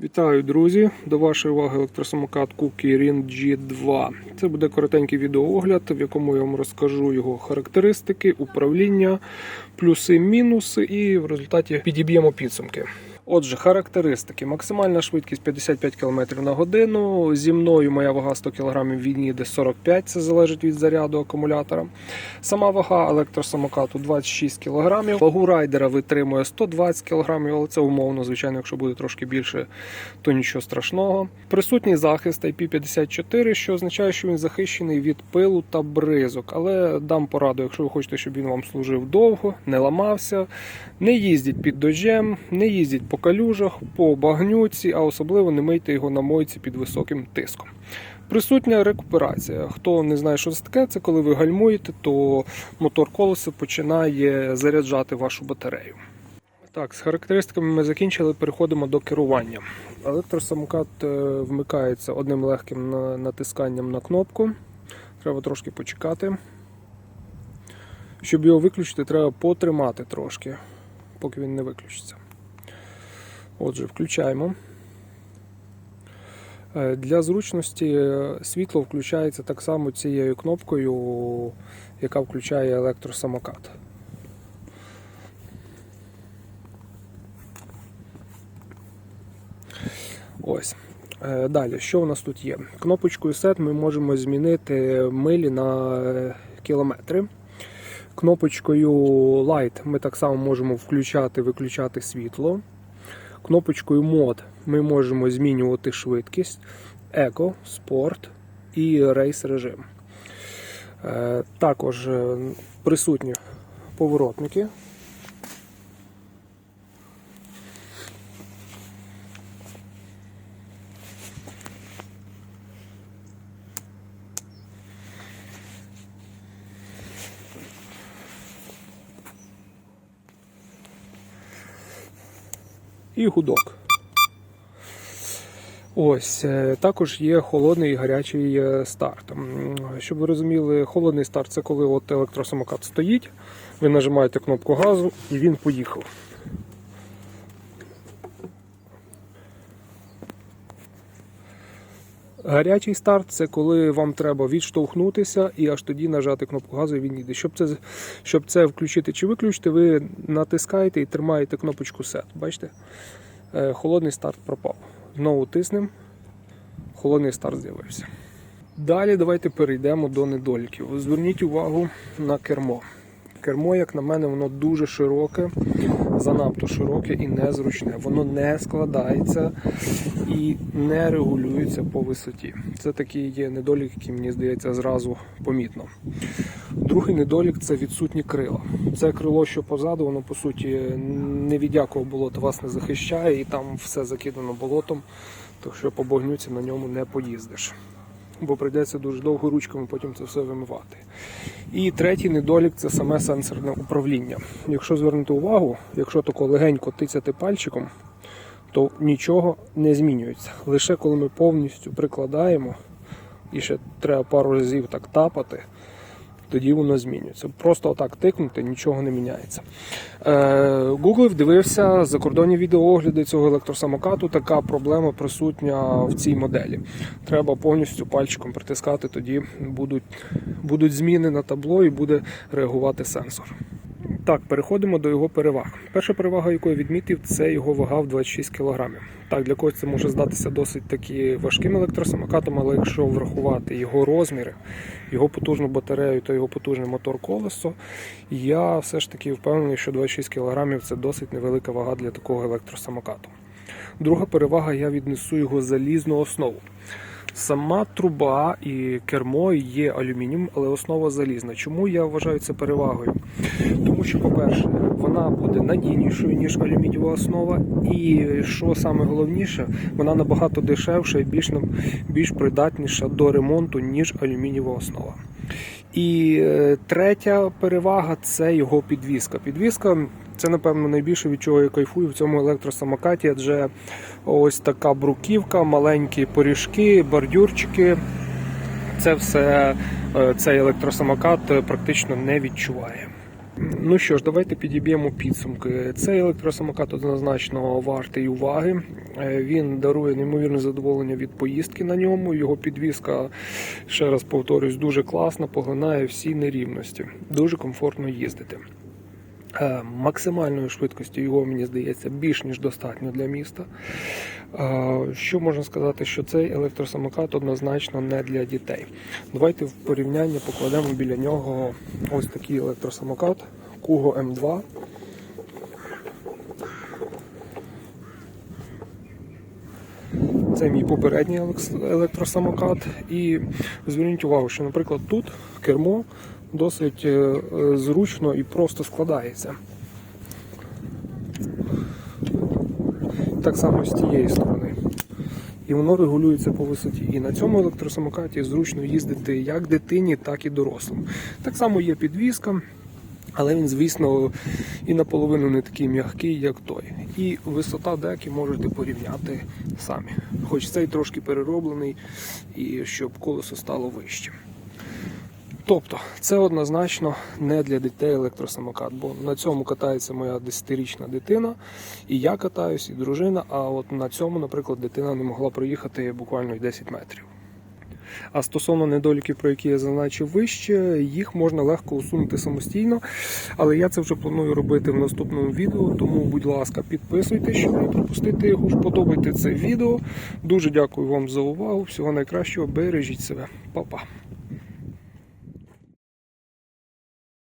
Вітаю, друзі! До вашої уваги електросамокат Kirin G2. Це буде коротенький відеоогляд, в якому я вам розкажу його характеристики, управління, плюси, мінуси, і в результаті підіб'ємо підсумки. Отже, характеристики. Максимальна швидкість 55 км на годину. Зі мною моя вага 100 кг він їде 45 це залежить від заряду акумулятора. Сама вага електросамокату 26 кг. Вагу райдера витримує 120 кг, але це умовно, звичайно, якщо буде трошки більше, то нічого страшного. Присутній захист IP54, що означає, що він захищений від пилу та бризок. Але дам пораду, якщо ви хочете, щоб він вам служив довго, не ламався, не їздіть під дождем, не їздіть по калюжах, по багнюці, а особливо не мийте його на мойці під високим тиском. Присутня рекуперація. Хто не знає, що це таке, це коли ви гальмуєте, то мотор колеса починає заряджати вашу батарею. Так, з характеристиками ми закінчили, переходимо до керування. Електросамокат е, вмикається одним легким натисканням на кнопку. Треба трошки почекати. Щоб його виключити, треба потримати трошки, поки він не виключиться. Отже, включаємо. Е, Для зручності е, світло включається так само цією кнопкою, яка включає електросамокат. Ось. Е, Далі, що у нас тут є? Кнопочкою SET ми можемо змінити милі на кілометри. Кнопочкою Light ми так само можемо включати виключати світло. Кнопочкою мод ми можемо змінювати швидкість, еко, спорт і рейс режим. Е, Також е, присутні поворотники. І гудок. Ось е, також є холодний і гарячий е, старт. Щоб ви розуміли, холодний старт це коли от електросамокат стоїть, ви нажимаєте кнопку газу і він поїхав. Гарячий старт це коли вам треба відштовхнутися і аж тоді нажати кнопку газу і він їде. Щоб це, щоб це включити чи виключити, ви натискаєте і тримаєте кнопочку SET. Бачите? Е, Холодний старт пропав. Знову тиснемо. Холодний старт з'явився. Далі давайте перейдемо до недоліків. Зверніть увагу на кермо. Кермо, як на мене, воно дуже широке, занадто широке і незручне. Воно не складається і не регулюється по висоті. Це такий є недолік, який мені здається зразу помітно. Другий недолік це відсутні крила. Це крило, що позаду, воно по суті не від якого болота вас не захищає, і там все закидано болотом, так що по багнюці на ньому не поїздиш. Бо прийдеться дуже довго ручками потім це все вимивати. І третій недолік це саме сенсорне управління. Якщо звернути увагу, якщо тако легенько тицяти пальчиком, то нічого не змінюється. Лише коли ми повністю прикладаємо, і ще треба пару разів так тапати, тоді воно змінюється. Просто отак тикнути, нічого не міняється. Google Гуглив дивився закордонні відеоогляди цього електросамокату. Така проблема присутня в цій моделі. Треба повністю пальчиком притискати, тоді будуть, будуть зміни на табло і буде реагувати сенсор. Так, переходимо до його переваг. Перша перевага, яку я відмітив, це його вага в 26 кг. Так, для когось це може здатися досить таки важким електросамокатом, але якщо врахувати його розміри, його потужну батарею та його потужний мотор колесо, я все ж таки впевнений, що 26 кг це досить невелика вага для такого електросамокату. Друга перевага, я віднесу його залізну основу. Сама труба і кермо є алюмінієм, але основа залізна. Чому я вважаю це перевагою? Тому що, по-перше, вона буде надійнішою, ніж алюмінієва основа, і що саме головніше, вона набагато дешевша і більш, більш придатніша до ремонту, ніж алюмінієва основа. І е, третя перевага це його підвіска. Підвіска це, напевно, найбільше від чого я кайфую в цьому електросамокаті, адже ось така бруківка, маленькі поріжки, бордюрчики. Це все е, цей електросамокат е, практично не відчуває. Ну що ж, давайте підіб'ємо підсумки. Цей електросамокат однозначно вартий уваги. Е, Він дарує неймовірне задоволення від поїздки на ньому. Його підвізка, ще раз повторюсь, дуже класна, поглинає всі нерівності. Дуже комфортно їздити. Е, Максимальної швидкості його, мені здається, більш ніж достатньо для міста. Е, Що можна сказати, що цей електросамокат однозначно не для дітей. Давайте в порівняння покладемо біля нього ось такий електросамокат Kugo M2. Це мій попередній електросамокат. І зверніть увагу, що, наприклад, тут кермо досить е, е, зручно і просто складається. Так само з тієї сторони. І воно регулюється по висоті. І на цьому електросамокаті зручно їздити як дитині, так і дорослим. Так само є підвізка, але він, звісно, і наполовину не такий м'який, як той. І висота деки можете порівняти самі. Хоч цей трошки перероблений, і щоб колесо стало вищим. Тобто, це однозначно не для дітей електросамокат, бо на цьому катається моя 10-річна дитина, і я катаюсь, і дружина. А от на цьому, наприклад, дитина не могла проїхати буквально й 10 метрів. А стосовно недоліків, про які я зазначив вище, їх можна легко усунути самостійно. Але я це вже планую робити в наступному відео. Тому, будь ласка, підписуйтесь, щоб не пропустити його. Вподобайте це відео. Дуже дякую вам за увагу. Всього найкращого. Бережіть себе. Па-па.